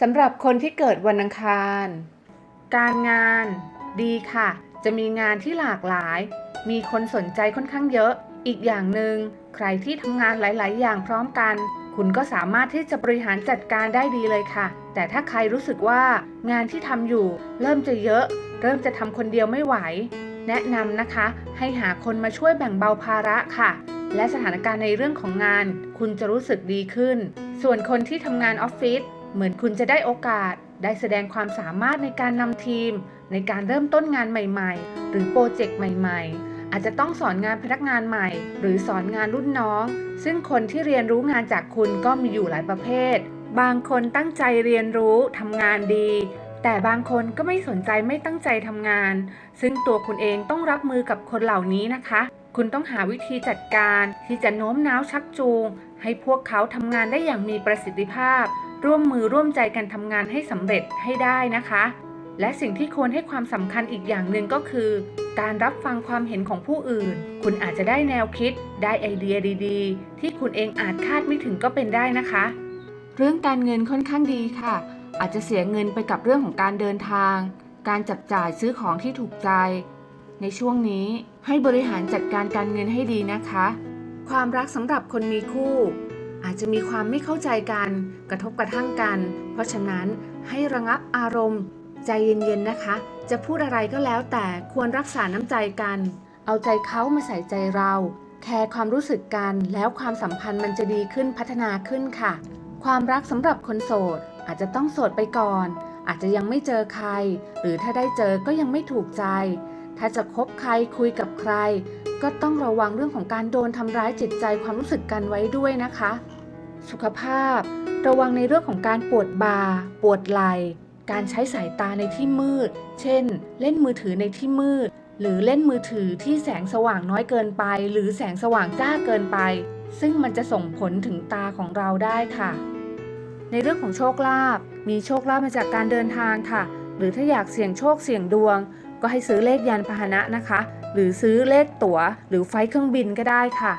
สำหรับคนที่เกิดวันอังคาร การงานดีค่ะ จะมีงานที่หลากหลาย มีคนสนใจค่อนข้างเยอะ อีกอย่างหนึ่งใครที่ทำงานหลาย ๆ อย่างพร้อมกัน คุณก็สามารถที่จะบริหารจัดการได้ดีเลยค่ะ แต่ถ้าใครรู้สึกว่างานที่ทำอยู่ เริ่มจะเยอะ เริ่มจะทำคนเดียวไม่ไหว แนะนำนะคะ ให้หาคนมาช่วยแบ่งเบาภาระค่ะ และสถานการณ์ในเรื่องของงาน คุณจะรู้สึกดีขึ้น ส่วนคนที่ทำงานออฟฟิศ เหมือนคุณจะได้โอกาสได้แสดงความสามารถในการนำทีม ในการเริ่มต้นงานใหม่ๆ หรือโปรเจกต์ใหม่ๆ อาจจะต้องสอนงานพนักงานใหม่ หรือสอนงานรุ่นน้อง ซึ่งคนที่เรียนรู้งานจากคุณก็มีอยู่หลายประเภท บางคนตั้งใจเรียนรู้ทำงานดี แต่บางคนก็ไม่สนใจไม่ตั้งใจทำงาน ซึ่งตัวคุณเองต้องรับมือกับคนเหล่านี้นะคะ คุณต้องหาวิธีจัดการที่จะโน้มน้าวชักจูง ให้พวกเขาทำงานได้อย่างมีประสิทธิภาพ ร่วมมือร่วมใจกันทำงานให้สำเร็จให้ได้นะคะ และสิ่งที่ควรให้ความสำคัญอีกอย่างหนึ่งก็คือ การรับฟังความเห็นของผู้อื่น คุณอาจจะได้แนวคิด ได้ไอเดียดีๆ ที่คุณเองอาจคาดไม่ถึงก็เป็นได้นะคะ เรื่องการเงินค่อนข้างดีค่ะ อาจจะเสียเงินไปกับเรื่องของการเดินทาง การจับจ่ายซื้อของที่ถูกใจ ในช่วงนี้ให้บริหารจัดการการเงินให้ดีนะคะ ความรักสำหรับคนมีคู่ อาจจะมีความไม่เข้าใจกัน กระทบกระทั่งกัน เพราะฉะนั้นให้ระงับอารมณ์ ใจเย็นๆนะคะ จะพูดอะไรก็แล้วแต่ควรรักษาน้ำใจกัน เอาใจเขามาใส่ใจเรา แคร์ความรู้สึกกัน แล้วความสัมพันธ์มันจะดีขึ้นพัฒนาขึ้นค่ะ ความรักสำหรับคนโสด อาจจะต้องโสดไปก่อน อาจจะยังไม่เจอใคร หรือถ้าได้เจอก็ยังไม่ถูกใจ ถ้าจะคบใครคุยกับใครก็ต้องระวังเรื่องของการโดนทำร้ายจิตใจความรู้สึกกันไว้ด้วยนะคะ สุขภาพ ระวังในเรื่องของการปวดบ่าปวดไหล่การใช้สายตาในที่มืด เช่น เล่นมือถือในที่มืด หรือเล่นมือถือที่แสงสว่างน้อยเกินไป หรือแสงสว่างจ้าเกินไป ซึ่งมันจะส่งผลถึงตาของเราได้ค่ะ ในเรื่องของโชคลาภ มีโชคลาภมาจากการเดินทางค่ะ หรือถ้าอยากเสี่ยงโชคเสี่ยงดวง ก็ให้ซื้อเลขยานพาหนะนะคะ หรือซื้อเลขตั๋ว หรือไฟล์เครื่องบินก็ได้ค่ะ